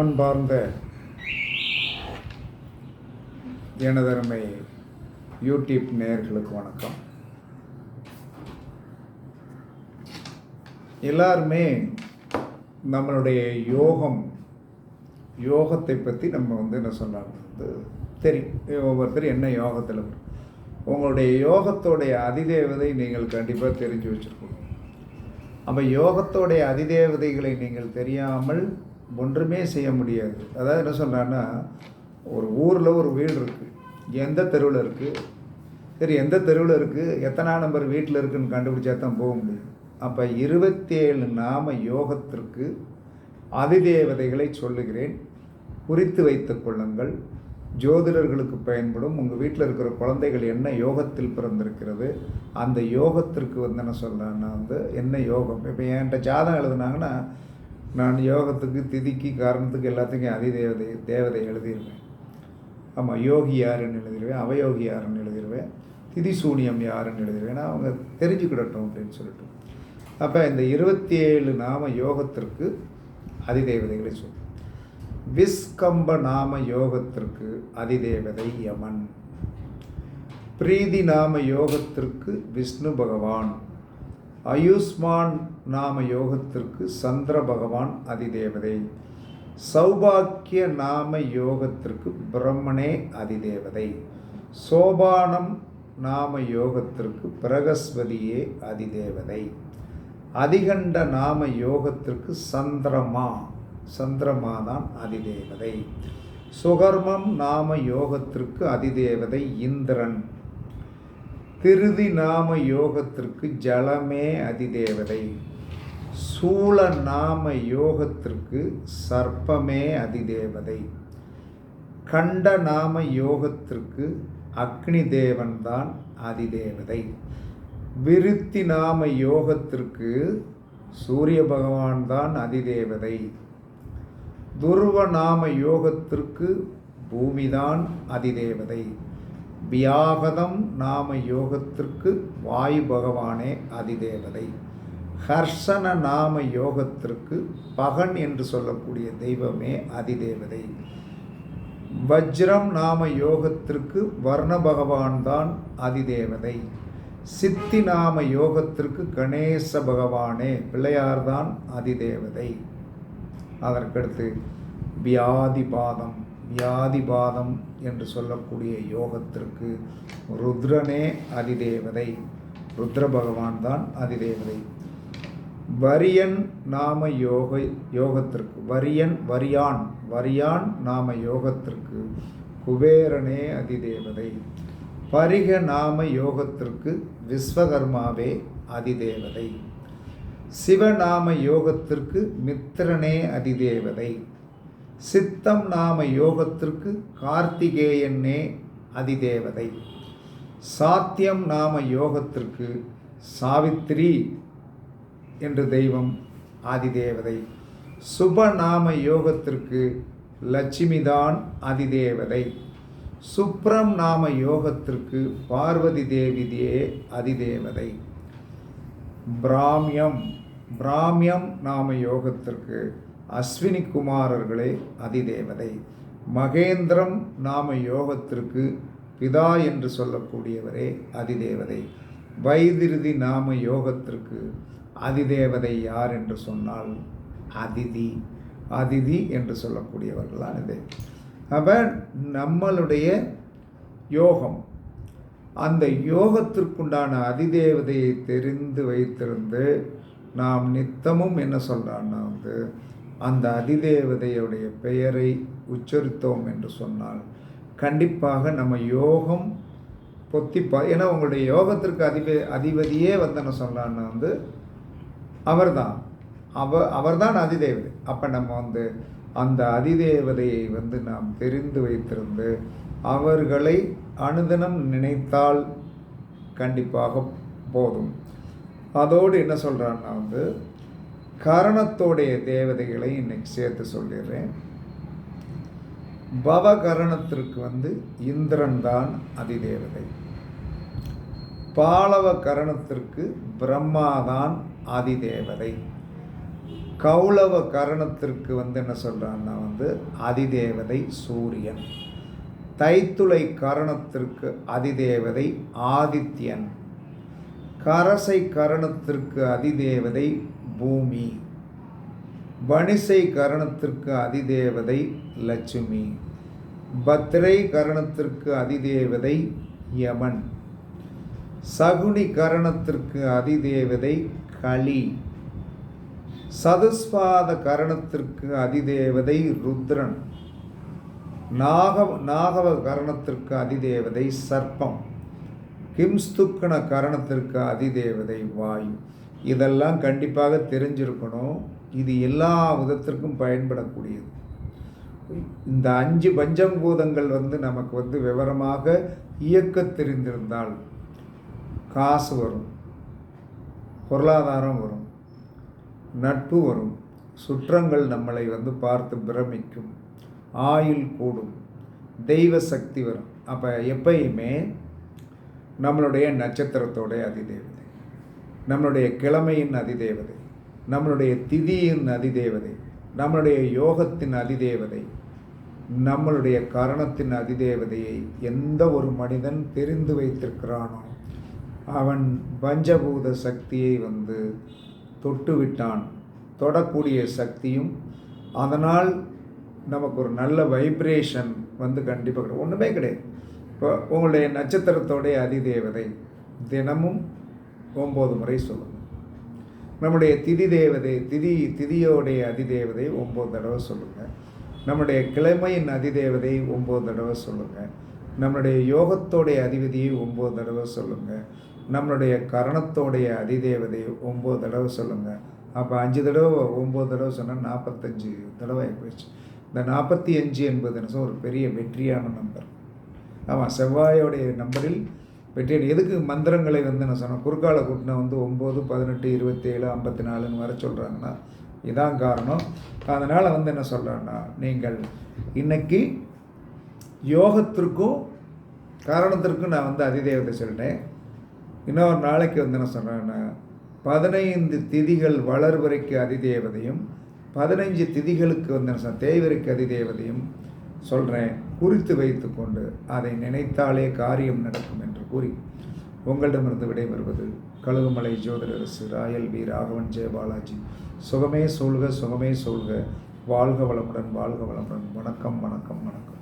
அன்பார்ந்த எனதருமை யூடியூப் நேயர்களுக்கு வணக்கம். எல்லாருமே நம்மளுடைய யோகம் யோகத்தை பற்றி நம்ம வந்து என்ன சொன்னாங்க? வந்து தெரியும். ஒவ்வொருத்தர் என்ன யோகத்தில் உங்களுடைய யோகத்தோடைய அதிதேவதை நீங்கள் கண்டிப்பாக தெரிஞ்சு வச்சுருக்கணும். அப்போ யோகத்தோடைய அதிதேவதைகளை நீங்கள் தெரியாமல் ஒன்றுமே செய்ய முடியாது. அதாவது என்ன சொல்கிறான்னா ஒரு ஊரில் ஒரு வீடு இருக்குது எந்த தெருவில் இருக்குது சரி எந்த தெருவில் இருக்குது எத்தனை நம்பர் வீட்டில் இருக்குதுன்னு கண்டுபிடிச்சா தான் போக முடியும். அப்போ இருபத்தேழு நாம யோகத்திற்கு அதிதேவதைகளை சொல்லுகிறேன். குறித்து வைத்துக் கொள்ளுங்கள். ஜோதிடர்களுக்கு பயன்படும். உங்கள் வீட்டில் இருக்கிற குழந்தைகள் என்ன யோகத்தில் பிறந்திருக்கிறது? அந்த யோகத்திற்கு வந்து என்ன சொல்கிறேன்னா வந்து என்ன யோகம்? இப்போ என்கிட்ட ஜாதகம் எழுதுனாங்கன்னா நான் யோகத்துக்கு திதிக்கு காரணத்துக்கு எல்லாத்துக்கும் அதி தேவதை தேவதை எழுதிடுவேன் ஆமாம் யோகி யாருன்னு எழுதிடுவேன் அவயோகி யாருன்னு எழுதிடுவேன் திதி சூனியம் யாருன்னு எழுதிடுவேன் அவங்க தெரிஞ்சுக்கிடட்டும் அப்படின்னு சொல்லிட்டு. அப்போ இந்த இருபத்தி ஏழு நாம யோகத்திற்கு அதிதேவதைகளை சொல்லும் விஸ்கம்ப நாம யோகத்திற்கு அதிதேவதை யமன். பிரீதி நாம யோகத்திற்கு விஷ்ணு பகவான். ஆயுஷ்மான் நாம யோகத்திற்கு சந்திர பகவான் அதிதேவதை. சௌபாக்கிய நாம யோகத்திற்கு பிரம்மனே அதிதேவதை. சோபானம் நாம யோகத்திற்கு பிரகஸ்பதியே அதிதேவதை. அதிகண்ட நாம யோகத்திற்கு சந்திரமா சந்திரமா தான் அதிதேவதை. சுகர்மம் நாம யோகத்திற்கு அதிதேவதை இந்திரன். திருதி நாம யோகத்திற்கு ஜலமே அதிதேவதை. சூழ நாம யோகத்திற்கு சர்ப்பமே அதிதேவதை. கண்ட நாம யோகத்திற்கு அக்னி தேவன்தான் அதிதேவதை. விருத்தி நாம யோகத்திற்கு சூரிய பகவான் தான் அதிதேவதை. துருவ நாம யோகத்திற்கு பூமிதான் அதிதேவதை. வியாகதம் நாம யோகத்திற்கு வாயு பகவானே அதிதேவதை. ஹர்ஷன நாம யோகத்திற்கு பகன் என்று சொல்லக்கூடிய தெய்வமே அதிதேவதை. வஜ்ரம் நாம யோகத்திற்கு வர்ண பகவான் தான் அதிதேவதை. சித்தி நாம யோகத்திற்கு கணேச பகவானே பிள்ளையார்தான் அதிதேவதை. அதற்கடுத்து வியாதிபாதம். வியாதிபாதம் என்று சொல்லக்கூடிய யோகத்திற்கு ருத்ரனே அதிதேவதை. ருத்ர பகவான் தான் அதிதேவதை. வரியன் நாம யோக யோகத்திற்கு வரியன் வரியான் வரியான் நாம யோகத்திற்கு குபேரனே அதிதேவதை. பரிக நாம யோகத்திற்கு விஸ்வகர்மாவே அதிதேவதை. சிவநாம யோகத்திற்கு மித்திரனே அதிதேவதை. சித்தம் நாம யோகத்திற்கு கார்த்திகேயனே அதிதேவதை. சாத்தியம் நாம யோகத்திற்கு சாவித்திரி என்று தெய்வம் ஆதிதேவதை. சுபநாம யோகத்திற்கு லட்சுமிதான் அதிதேவதை. சுப்ரம் நாம யோகத்திற்கு பார்வதி தேவிதே அதிதேவதை. பிராமியம் பிராமியம் நாம யோகத்திற்கு அஸ்வினி குமாரர்களே அதிதேவதை. மகேந்திரம் நாம யோகத்திற்கு பிதா என்று சொல்லக்கூடியவரே அதிதேவதை. வைதிருதி நாம யோகத்திற்கு அதிதேவதை யார் என்று சொன்னால் அதிதி. அதிதி என்று சொல்லக்கூடியவர்கள் தான் இது. அப்போ நம்மளுடைய யோகம் அந்த யோகத்திற்குண்டான அதிதேவதையை தெரிந்து வைத்திருந்து நாம் நித்தமும் என்ன சொல்கிறான்னா வந்து அந்த அதிதேவதையுடைய பெயரை உச்சரித்தோம் என்று சொன்னால் கண்டிப்பாக நம்ம யோகம் பொத்திப்பா ஏன்னா உங்களுடைய யோகத்திற்கு அதிப அதிபதியே வந்து என்ன சொல்கிறான்னா வந்து அவர்தான். அவ அவர்தான் அதிதேவதை. அப்போ நம்ம வந்து அந்த அதிதேவதையை வந்து நாம் தெரிந்து வைத்திருந்து அவர்களை அனுதினம் நினைத்தால் கண்டிப்பாக போதும். அதோடு என்ன சொல்கிறான்னா வந்து கரணத்தோடைய தேவதைகளை இன்னைக்கு சேர்த்து சொல்லிடுறேன். பவகரணத்திற்கு வந்து இந்திரன் தான் அதிதேவதை. பாலவ கரணத்திற்கு பிரம்மாதான் அதிதேவதை. கௌளவ கரணத்திற்கு வந்து என்ன சொல்கிறான்னா வந்து அதிதேவதை சூரியன். தைத்துளை கரணத்திற்கு அதிதேவதை ஆதித்யன். கரசை கரணத்திற்கு அதிதேவதை பூமி. வணிசை கரணத்திற்கு அதிதேவதை லட்சுமி. பத்ரை கரணத்திற்கு அதிதேவதை யமன். சகுனி கரணத்திற்கு அதிதேவதை களி. சதுஸ்பாத கரணத்திற்கு அதிதேவதை ருத்ரன். நாகவ நாகவ கரணத்திற்கு அதிதேவதை சர்ப்பம். கிம்ஸ்துக்கண கரணத்திற்கு அதிதேவதை வாயு. இதெல்லாம் கண்டிப்பாக தெரிஞ்சிருக்கணும். இது எல்லா விதத்திற்கும் பயன்படக்கூடியது. இந்த அஞ்சு பஞ்சபூதங்கள் வந்து நமக்கு வந்து விவரமாக இயக்க தெரிந்திருந்தால் காசு வரும் பொருளாதாரம் வரும் நட்பு வரும் சுற்றங்கள் நம்மளை வந்து பார்த்து பிரமிக்கும் ஆயுள் கூடும் தெய்வ சக்தி வரும். அப்போ எப்பயுமே நம்மளுடைய நட்சத்திரத்தோடைய அதிதேவதை. நம்மளுடைய கிழமையின் அதிதேவதை நம்மளுடைய திதியின் அதிதேவதை நம்மளுடைய யோகத்தின் அதிதேவதை நம்மளுடைய கரணத்தின் அதிதேவதையை எந்த ஒரு மனிதன் தெரிந்து வைத்திருக்கிறானோ அவன் பஞ்சபூத சக்தியை வந்து தொட்டு விட்டான். தொடக்கூடிய சக்தியும் அதனால் நமக்கு ஒரு நல்ல வைப்ரேஷன் வந்து கண்டிப்பாக கிடையாது ஒன்றுமே கிடையாது. இப்போ உங்களுடைய நட்சத்திரத்தோடைய அதிதேவதை தினமும் ஒம்பது முறை சொல்லுங்கள் நம்முடைய திதி தேவதை திதி திதியோடைய அதிதேவதை ஒம்பது தடவை சொல்லுங்கள் நம்முடைய கிழமையின் அதிதேவதை ஒம்பது தடவை சொல்லுங்கள் நம்மளுடைய யோகத்தோடைய அதிபதியை ஒம்பது தடவை சொல்லுங்கள் நம்மளுடைய கரணத்தோடைய அதிதேவதை ஒம்பது தடவை சொல்லுங்கள் அப்போ அஞ்சு தடவை ஒம்பது தடவை சொன்னால் நாற்பத்தஞ்சு தடவை போயிடுச்சு. இந்த நாற்பத்தி அஞ்சு என்பது என்ன ஒரு பெரிய வெற்றியான நம்பர் ஆமாம் செவ்வாயோடைய நம்பரில் வெற்றி எதுக்கு மந்திரங்களை வந்து நான் சொன்னேன்? குறுக்கால கூட்டின வந்து ஒம்பது பதினெட்டு இருபத்தேழு ஐம்பத்தி நாலுன்னு வர சொல்கிறாங்கன்னா இதான் காரணம். அதனால் வந்து என்ன சொல்கிறேன்னா நீங்கள் இன்றைக்கி யோகத்திற்கும் காரணத்திற்கும் நான் வந்து அதிதேவத்தை சொல்லிட்டேன். இன்னொரு நாளைக்கு வந்து என்ன சொல்கிறேன்னா பதினைந்து திதிகள் வளர்வரைக்கு அதிதேவதையும் பதினைஞ்சு திதிகளுக்கு வந்து என்ன சொல்றேன், தேய்வரைக்கு அதிதேவதையும் சொல்கிறேன் குறித்து வைத்துக்கொண்டு அதை நினைத்தாலே காரியம் நடக்கும் என்று கூறி உங்களிடமிருந்து விடைபெறுவது கழுகுமலை ஜோதிடரசு ராயல் வி. ராகவன் ஜெயபாலாஜி சுகமே சொல்க சுகமே சொல்க வாழ்க வளமுடன் வாழ்க வளமுடன். வணக்கம் வணக்கம் வணக்கம்.